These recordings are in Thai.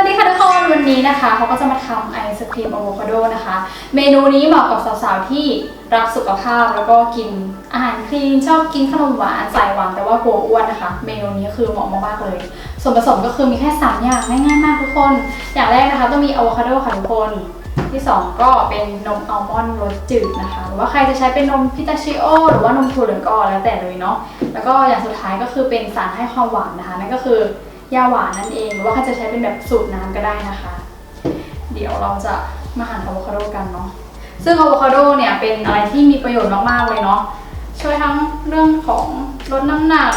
วัสดีค่ะทุกคนวันนี้นะคะเขาก็จะมาทำไอศครีมอะโวคาโดนะคะ เมนูนี้เหมาะกับสาวๆที่รักสุขภาพแล้วก็กินอาหารคลีนชอบกินขนมหวานใส่หวานแต่ว่ากลัวอ้วนนะคะ เมนูนี้คือเหมาะมากๆเลย ส่วนผสมก็คือมีแค่ 3 อย่างง่ายๆมากทุกคน อย่างแรกนะคะต้องมีอะโวคาโดค่ะทุกคนที่ 2 ก็เป็นนมอัลมอนด์รสจืดนะคะ หรือว่าใครจะใช้เป็นนมพิตาชิโอ หรือว่านมถั่วเหลืองก็แล้วแต่เลยเนาะแล้วก็อย่างสุดท้ายก็คือเป็นสารให้ความหวานนะคะนั่นก็คือ ยาหวานนั่นเอง หรือว่าใครจะใช้เป็นแบบสูตรน้ำก็ได้นะคะ เดี๋ยวเราจะมาหั่นอะโวคาโดกันเนาะซึ่งอะโวคาโดเนี่ยเป็นอะไรที่มีประโยชน์มากๆเลยเนาะช่วยทั้งเรื่องของลดน้ำหนัก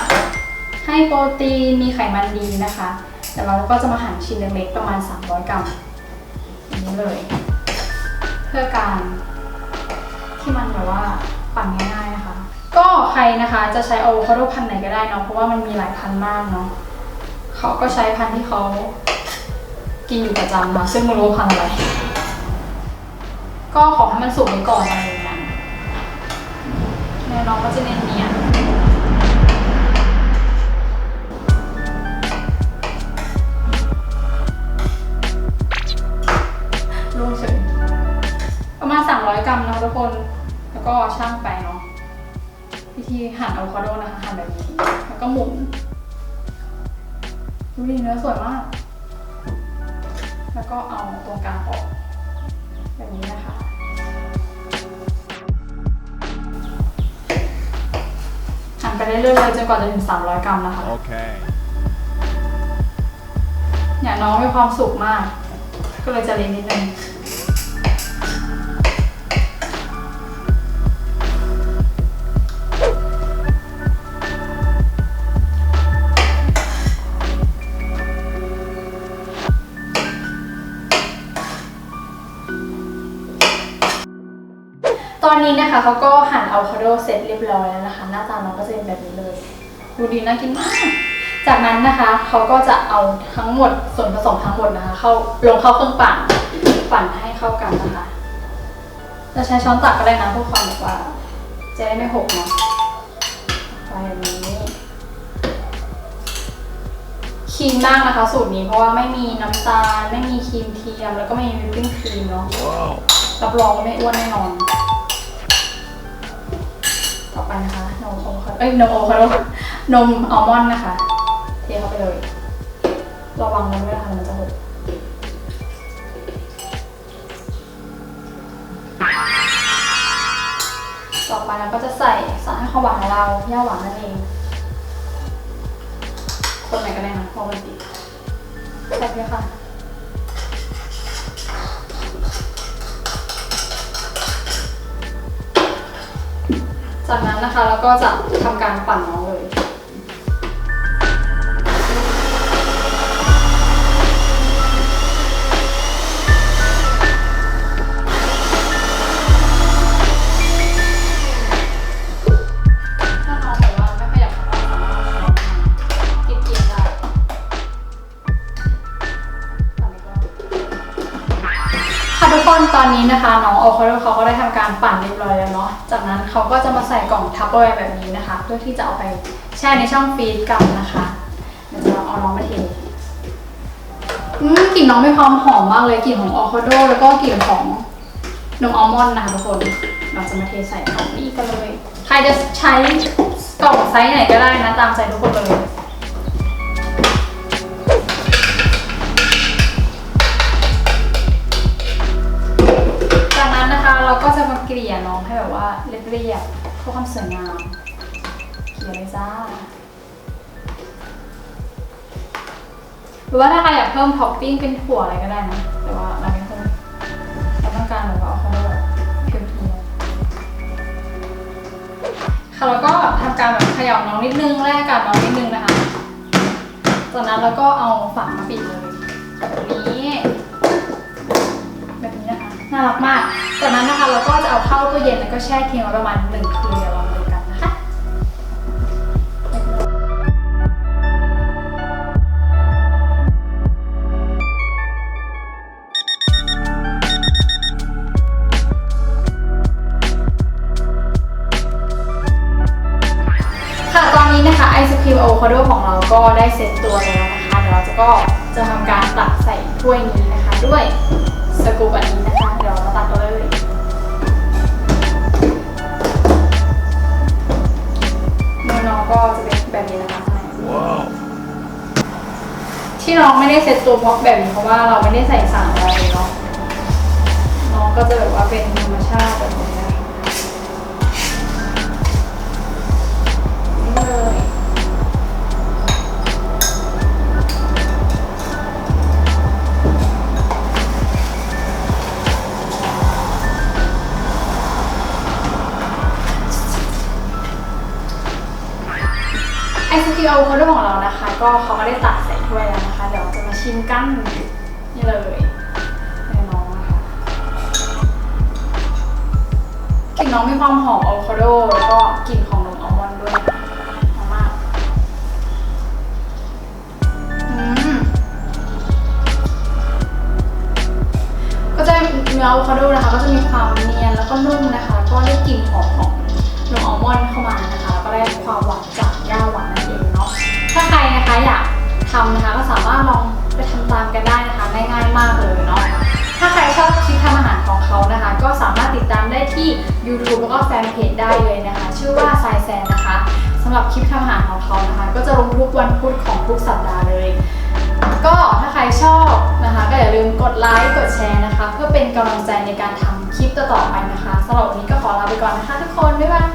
ให้โปรตีนมีไขมันดีนะคะเดี๋ยวเราก็จะมาหั่นชิ้นเล็กๆประมาณ 300 กรัมอย่างนี้เลย เพื่อการที่มันแบบว่าปั่นง่ายๆนะคะ ก็ใครนะคะจะใช้อะโวคาโดพันไหนก็ได้เนาะเพราะว่ามันมีหลายพันมากเนาะ เขาก็ใช้พันธุ์ที่เขากินอยู่ประจำนะซึ่งไม่รู้พันธุ์อะไร ก็ขอให้มันสุกไว้ก่อนอะไรอย่างเงี้ยแน่น้องก็จะเนียนเนียนลงเฉยประมาณ 300 กรัมนะคะทุกคน แล้วก็ช่างไปเนาะวิธีหั่นอะโวคาโดนะคะหั่นแบบนี้ แล้วก็หมุน ดูดิเนื้อสวยมาก แล้วก็เอาตรงกลางออกแบบนี้นะคะหั่นไปเรื่อยๆเลยจนกว่าจะถึง 300 กรัมนะคะ Okay. เนี่ยน้องมีความสุขมาก ก็เลยจะเล็กนิดนึง ตอนนี้นะคะเขาก็หั่นอะโวคาโดเสร็จเรียบร้อยแล้วนะคะ หน้าตาน้องก็จะเป็นแบบนี้เลยดูดีน่ากินมาก จากนั้นนะคะเขาก็จะเอาทั้งหมดส่วนผสมทั้งหมดนะคะ เข้าลงเข้าเครื่องปั่นปั่นให้เข้ากันนะคะจะใช้ช้อนตักก็ได้นะเพื่อความแบบว่าจะได้ไม่หกเนาะไปแบบนี้ครีมมากนะคะ สูตรนี้เพราะว่าไม่มีน้ำตาล ไม่มีครีมเทียม แล้วก็ไม่มีวิปปิ้งครีมเนาะ Whoa. รับรองว่าไม่อ้วนแน่นอนต่อ ไปนะคะนมโอคาเอ้ยนมโอคาโดนมอัลมอนด์นะคะ เทเข้าไปเลยระวังมันด้วยนะคะมันจะหกต่อไปเราก็จะใส่สารให้ความหวานของเราย่าหวานนั่นเอง คนไหนก็ได้นะพอมันติดใส่เลยค่ะ จากนั้นนะคะเราก็จะทำการปั่นน้องเลย ถ้าน้องแบบว่าไม่ขยับขาก็สามารถเอาช้อนมากินกินได้ตอนนี้ก็ค่ะทุกคนตอนนี้นะคะ น้องโอคาโด จากนั้นเขาก็จะมาใส่กล่องทัพเปอร์แวร์แบบนี้นะคะ เพื่อที่จะเอาไปแช่ในช่องฟรีซกันนะคะเดี๋ยวจะเอาน้องมาเทกลิ่นน้องมีความหอมมากเลยกลิ่นของโอคาโด แล้วก็กลิ่นของนมอัลมอนด์นะคะทุกคนเราจะมาเทใส่กล่องนี้กันเลย ใครจะใช้กล่องไซส์ไหนก็ได้นะ ตามใจทุกคนเลย เรียบๆเพื่อความสวยงามเกลี่ยเลยจ้าหรือว่าถ้าใครอยากเพิ่มท็อปปิ้งเป็นถั่วอะไรก็ได้นะ แต่ว่าเราไม่เพิ่มเราต้องการแบบว่าเอาเขาเรียกว่าเพียวๆค่ะแล้วก็ทำการแบบขย่าน้องนิดนึงแลกกับน้องนิดนึงนะคะจากนั้นเราก็เอาฝามาปิดเลยแบบนี้ น่ารักมาก จากนั้นนะคะเราก็จะเอาเข้าตู้เย็นแล้วก็แช่ทิ้งไว้ประมาณหนึ่งคืนเดี๋ยวเรามาดูกันนะคะ ค่ะตอนนี้นะคะไอศครีมอะโวคาโดของเราก็ได้เซ็ตตัวแล้วนะคะเดี๋ยวเราจะก็จะทำการตักใส่ถ้วยนี้นะคะด้วยสกูปอันนี้ ที่น้องไม่ได้เซ็ตตัวบล็อกแบบนี้เพราะว่าเราไม่ได้ใส่สารอะไรเลยเนาะน้องก็จะแบบว่าเป็นธรรมชาติแบบนี้นะคะนี่เลยไอศครีมอะโวคาโดของเรานะคะ ก็เขาก็ได้ตักใส่ถ้วยแล้ว ชิมกั้นนี่เลยให้น้องนะคะกลิ่นน้องมีความหอมอะโวคาโดแล้วก็กลิ่นของนมอัลมอนด์ด้วยหอมมากก็จะเนื้ออะโวคาโดนะคะ ก็จะมีความเนียนแล้วก็นุ่มนะคะ ก็ได้กลิ่นหอมของนมอัลมอนด์เข้ามานะคะ แล้วก็ได้ความหวานจากย่าหวานนั่นเองเนาะถ้าใครนะคะอยากทำนะคะก็สามารถลอง ตามกันได้นะคะง่ายๆมากเลยเนาะถ้าใครชอบคลิปทำอาหารของเขานะคะ ก็สามารถติดตามได้ที่ YouTube แล้วก็แฟนเพจได้เลยนะคะ ชื่อว่าไซแซนนะคะสำหรับคลิปทำอาหารของเขานะคะ ก็จะลงทุกวันพุธของทุกสัปดาห์เลย ก็ถ้าใครชอบนะคะ ก็อย่าลืมกดไลค์กดแชร์นะคะ เพื่อเป็นกำลังใจในการทำคลิปต่อๆไปนะคะสำหรับวันนี้ก็ขอลาไปก่อนนะคะทุกคนบ๊ายบาย